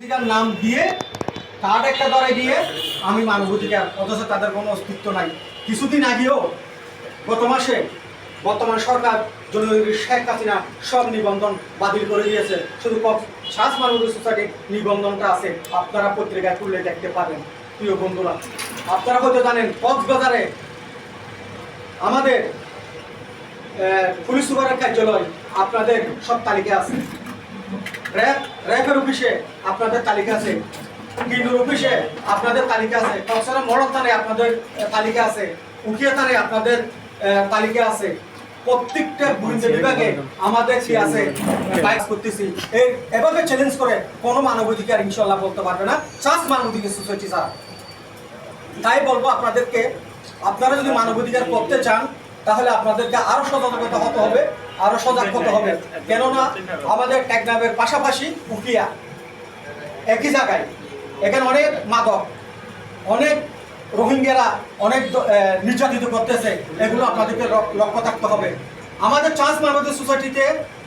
মানবাধিকার নাম দিয়ে কার্ড একটা ধরে দিয়ে আমি অথচ তাদের কোনো অস্তিত্ব নাই। কিছুদিন আগেও, গত মাসে বর্তমান সরকার শেখ হাসিনা সব নিবন্ধন বাতিল করে দিয়েছে। শুধু মানবাধিকার সোসাইটির নিবন্ধনটা আছে, আপনারা পত্রিকায় খুললে দেখতে পাবেন। প্রিয় বন্ধুরা, আপনারা হয়তো জানেন, কক্সবাজারে আমাদের পুলিশ সুপারের কার্যালয় আপনাদের সব তালিকা আছে। র্যাব অফিসে আপনাদের তালিকা আছে। অফিসে আপনাদের তালিকা আছে। কক্সবাজার থানায় আপনাদের তালিকা আছে। উকিয়া থানায় আপনাদের তালিকা আছে। প্রত্যেকটা গোয়েন্দা বিভাগে আমাদের কি আছে? বাইক করতেছি। এই এভাবে চ্যালেঞ্জ করে কোনো মানবাধিকার ইনশাল্লাহ বলতে পারবে না। চাষ মানবাধিকার সোসাইটি ছাড়া। তাই বলব আপনাদেরকে, আপনারা যদি মানবাধিকার করতে চান, তাহলে আপনাদেরকে আরও সতর্কতা হতে হবে। আরও সজাগ হতে হবে। কেননা আমাদের টেকনামের পাশাপাশি উকিয়া একই জায়গায়। এখানে অনেক মাদক, অনেক রোহিঙ্গারা অনেক নির্যাতিত করতেছে। এগুলো আপনাদেরকে লক্ষ্য থাকতে হবে। আমাদের চান্স মানবাধিক সোসাইটিতে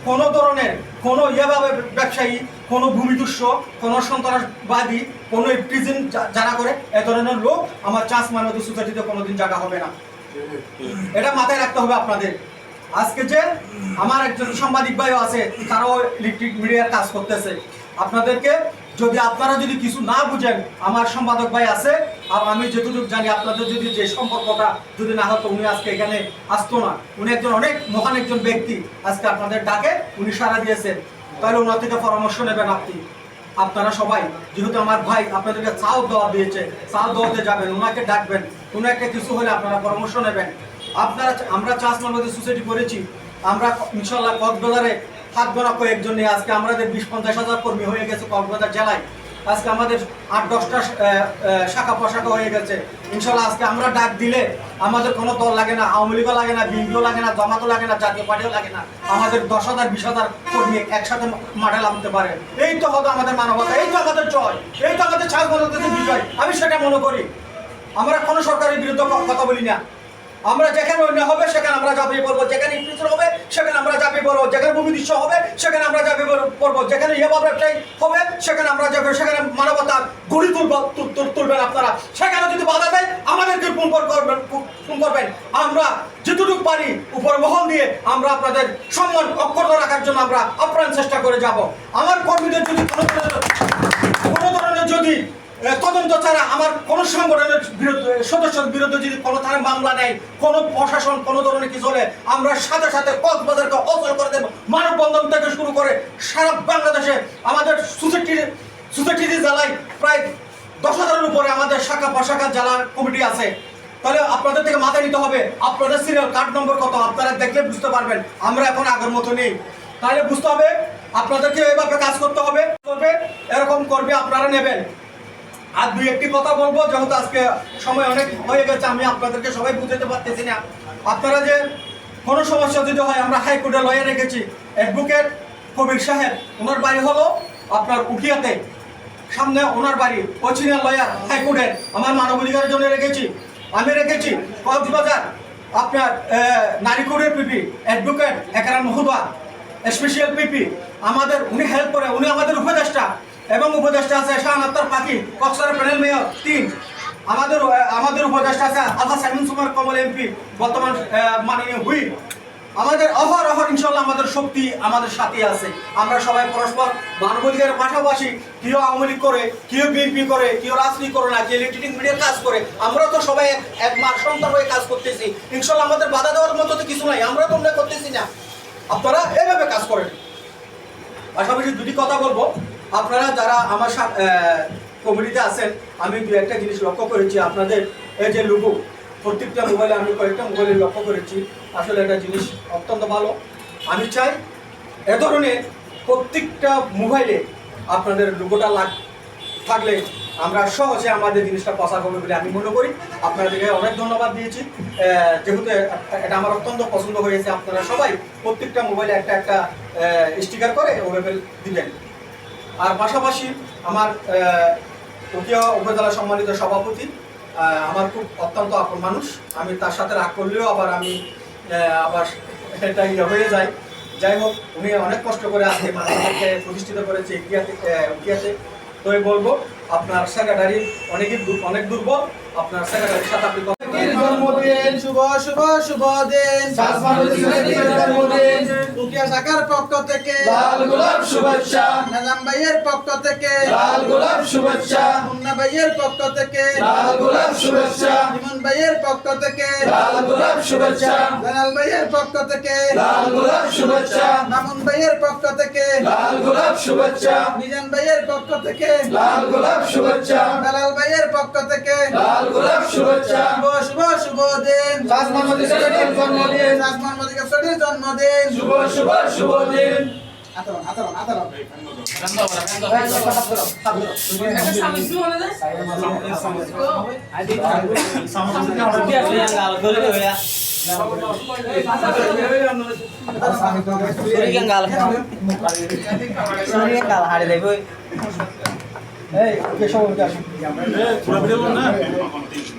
কোনো ধরনের কোনো ইয়েভাবে ব্যবসায়ী, কোনো ভূমিদস্য কোনো সন্ত্রাসবাদী, কোনো প্রিজন যারা করে, এ ধরনের লোক আমার চান্স মানবাধিক সোসাইটিতে কোনোদিন জায়গা হবে না। এটা মাথায় রাখতে হবে আপনাদের। আজকে যে আমার একজন সাংবাদিক ভাইও আছে, তারাও ইলেকট্রিক মিডিয়ার কাজ করতেছে। আপনাদেরকে যদি আপনারা যদি কিছু না বুঝেন, আমার সম্পাদক ভাই আছে, আর আমি যেটুকু জানি, আপনাদের যদি যে সম্পর্কটা যদি না হতো, উনি আজকে এখানে আসতো না। উনি একজন অনেক মহান একজন ব্যক্তি। আজকে আপনাদের ডাকে উনি সাড়া দিয়েছেন। তাহলে ওনার থেকে পরামর্শ নেবেন আপনি। আপনারা সবাই, যেহেতু আমার ভাই আপনাদেরকে চাও দেওয়া দিয়েছে চাও দেওয়াতে যাবেন, ওনাকে ডাকবেন। কোনো একটা কিছু হলে আপনারা পরামর্শ নেবেন। আপনারা আমরা চাষ মানবাদী সোসাইটি করেছি। আমরা ইনশাল্লাহ কক্সবাজারে হাত গোনা কয়েকজন নিয়ে আজকে আমাদের বিশ পঞ্চাশ হাজার কর্মী হয়ে গেছে কক্সবাজার জেলায়। আজকে আমাদের আট, দশটা শাখা প্রশাখা হয়ে গেছে। ইনশাল্লাহ আজকে আমরা ডাক দিলে আমাদের কোনো দল লাগে না, আওয়ামী লীগও লাগে না, বিএনপিও লাগে না, জামাতও লাগে না, জাতীয় পার্টিও লাগে না। আমাদের দশ হাজার, বিশ হাজার কর্মী একসাথে মাঠে নামতে পারে। এই তো হতো আমাদের মানবতা, এই তো আমাদের জয়, এই তো আমাদের ছাড় বিজয়। আমি সেটা মনে করি। আমরা কোনো সরকারের বিরুদ্ধে কথা বলি না। আমরা যেখানে অন্য হবে, সেখানে আমরা ঝাঁপিয়ে পড়ব। যেখানে ইফিসর হবে, সেখানে আমরা ঝাঁপিয়ে পড়ব। যেখানে ভূমি দৃশ্য হবে, সেখানে আমরা ঝাঁপিয়ে পড়- পড়ব। যেখানে ইয়েবা ব্যবসায়ী হবে, সেখানে আমরা যাবে সেখানে মানবতা গড়ি তুলব, তুল- তুল- তুলবেন আপনারা। সেখানে যদি বাধা দেয়, আমাদেরকে ফোন কর- করবেন ফোন করবেন। আমরা যেটুকু পারি, উপর মহল দিয়ে আমরা আপনাদের সম্মান অক্ষত রাখার জন্য আমরা আপ্রাণ চেষ্টা করে যাব। আমার কর্মীদের যদি কোনো ধরনের- যদি তদন্ত ছাড়া আমার কোন সংগঠনের বিরুদ্ধে, সদস্যের বিরুদ্ধে যদি কোনো থানায় মামলা নেয়, কোন প্রশাসন, কোনো ধরনের কিছু হলে আমরা সাথে সাথে কক্সবাজারকে অচল করে দেবো। মানববন্ধন থেকে শুরু করে সারা বাংলাদেশে আমাদের সোসাইটির জেলায় প্রায় দশ হাজারের উপরে আমাদের শাখা প্রশাখা জেলা কমিটি আছে। তাহলে আপনাদের থেকে মাথায় নিতে হবে, আপনাদের সিরিয়াল কার্ড নম্বর কত? আপনারা দেখলে বুঝতে পারবেন, আমরা এখন আগের মতো নেই। তাহলে বুঝতে হবে, আপনাদেরকে এভাবে কাজ করতে হবে, করবে, এরকম করবে, আপনারা নেবেন। আর দুই একটি কথা বলব, যেহেতু আজকে সময় অনেক হয়ে গেছে, আমি আপনাদেরকে সবাই বুঝাতে পারতেছি না। আপনারা যে কোনো সমস্যা যদি হয়, আমরা হাইকোর্টে লয়ে রেখেছি। অ্যাডভোকেট কবির সাহেব, ওনার বাড়ি হলো আপনার উঠিয়াতে। সামনে ওনার বাড়ি অচিনিয়া লয়ার হাইকোর্টের। আমার মানবাধিকারের জন্য রেখেছি। আমি রেখেছি কক্সবাজার, আপনার নারীকুড়ের পিপি অ্যাডভোকেট একরান মহুদা স্পেশাল পিপি আমাদের, উনি হেল্প করে, উনি আমাদের উপদেষ্টা। এবং উপদেষ্টা আছে শাহান আত্তার পাখি কক্সবাজার প্যানেল মেয়র, তিন। আমাদের আমাদের উপদেষ্টা আছে আলহা সাইমন সুমার কমল এমপি, বর্তমান মাননীয় হুই আমাদের অহর অহর ইনশাল্লাহ আমাদের শক্তি, আমাদের সাথে আছে। আমরা সবাই পরস্পর মানবাধিকারের পাশাপাশি কেউ আওয়ামী লীগ করে, কেউ বিএনপি করে, কেউ রাজনীতি করে না, কেউ ইলেকট্রিক মিডিয়ার কাজ করে। আমরা তো সবাই এক মার সন্তান হয়ে কাজ করতেছি। ইনশাল্লাহ আমাদের বাধা দেওয়ার মতো তো কিছু নাই, আমরা তো মনে করতেছি না। আপনারা এইভাবে কাজ করেন। পাশাপাশি দুটি কথা বলব। আপনারা যারা আমার কমিটিতে আছেন, আমি দু একটা জিনিস লক্ষ্য করেছি। আপনাদের এই যে লুগু প্রত্যেকটা মোবাইলে আমি কয়েকটা মোবাইলে লক্ষ্য করেছি। আসলে একটা জিনিস অত্যন্ত ভালো। আমি চাই এ ধরনের প্রত্যেকটা মোবাইলে আপনাদের লুগোটা লাগ, থাকলে আমরা সহজে আমাদের জিনিসটা প্রচার হবে বলে আমি মনে করি। আপনাদেরকে অনেক ধন্যবাদ দিয়েছি। যেহেতু এটা আমার অত্যন্ত পছন্দ হয়েছে, আপনারা সবাই প্রত্যেকটা মোবাইলে একটা একটা স্টিকার করে ওভাবে দিবেন। আর পাশাপাশি আমার উকিয়া উপজেলা সম্মানিত সভাপতি আমার খুব অত্যন্ত আপন মানুষ। আমি তার সাথে রাগ করলেও আবার আমি আবার এটা ইয়ে হয়ে যায় যাই হোক, উনি অনেক কষ্ট করে আজকে মানুষকে প্রতিষ্ঠিত করেছে ইন্ডিয়াতে উকিয়াতে। তো বলব, আপনার সেক্রেটারি অনেকই অনেক দুর্বল। আপনার সেক্রেটারির সাথে আপনি জন্মদিন শুভ শুভ শুভ দিন। জন্মদিন। উকিয়া শাখার পক্ষ থেকে। লাল গোলাপ শুভেচ্ছা। নাজাম ভাইয়ের পক্ষ থেকে। লাল গোলাপ শুভেচ্ছা। মুন্না ভাইয়ের পক্ষ থেকে। লাল গোলাপ শুভেচ্ছা। ইমন ভাইয়ের পক্ষ থেকে। লাল গোলাপ শুভেচ্ছা। জালাল ভাইয়ের পক্ষ থেকে। লাল গোলাপ শুভেচ্ছা। মামুন ভাইয়ের পক্ষ থেকে। লাল গোলাপ শুভেচ্ছা। মিজান ভাইয়ের পক্ষ থেকে। লাল গোলাপ শুভেচ্ছা। দালাল ভাইয়ের পক্ষ থেকে। লাল গোলাপ শুভেচ্ছা। শুভ শুভ শুভ দিন সাসমান মদিকের জন্মদিন। মদিকা সডির জন্মদিন। শুভ শুভ শুভ দিন আতরন আতরন আতরন এই ওকে সব ওকে আসুন। একটু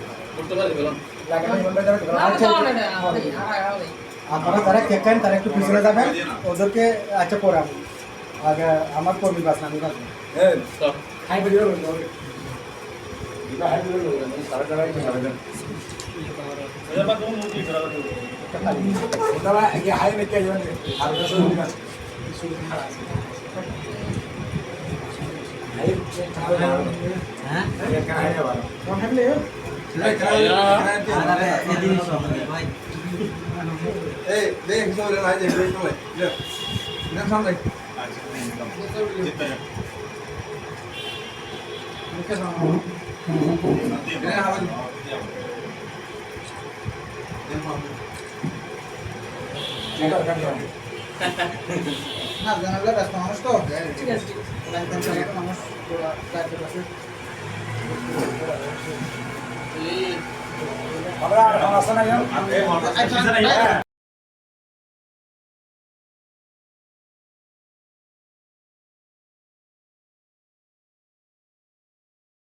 আপনারা যারা কেক খান তারা একটু পিছনে যাবেন ওদেরকে আচ্ছা পড়াবো আগে আমার কর্মী বাস আমি বাস কোন থাকলে না জানালে ব্যস্ত মানুষ তো ঠিক আছে। মানুষ দায়িত্ব আছে আমরা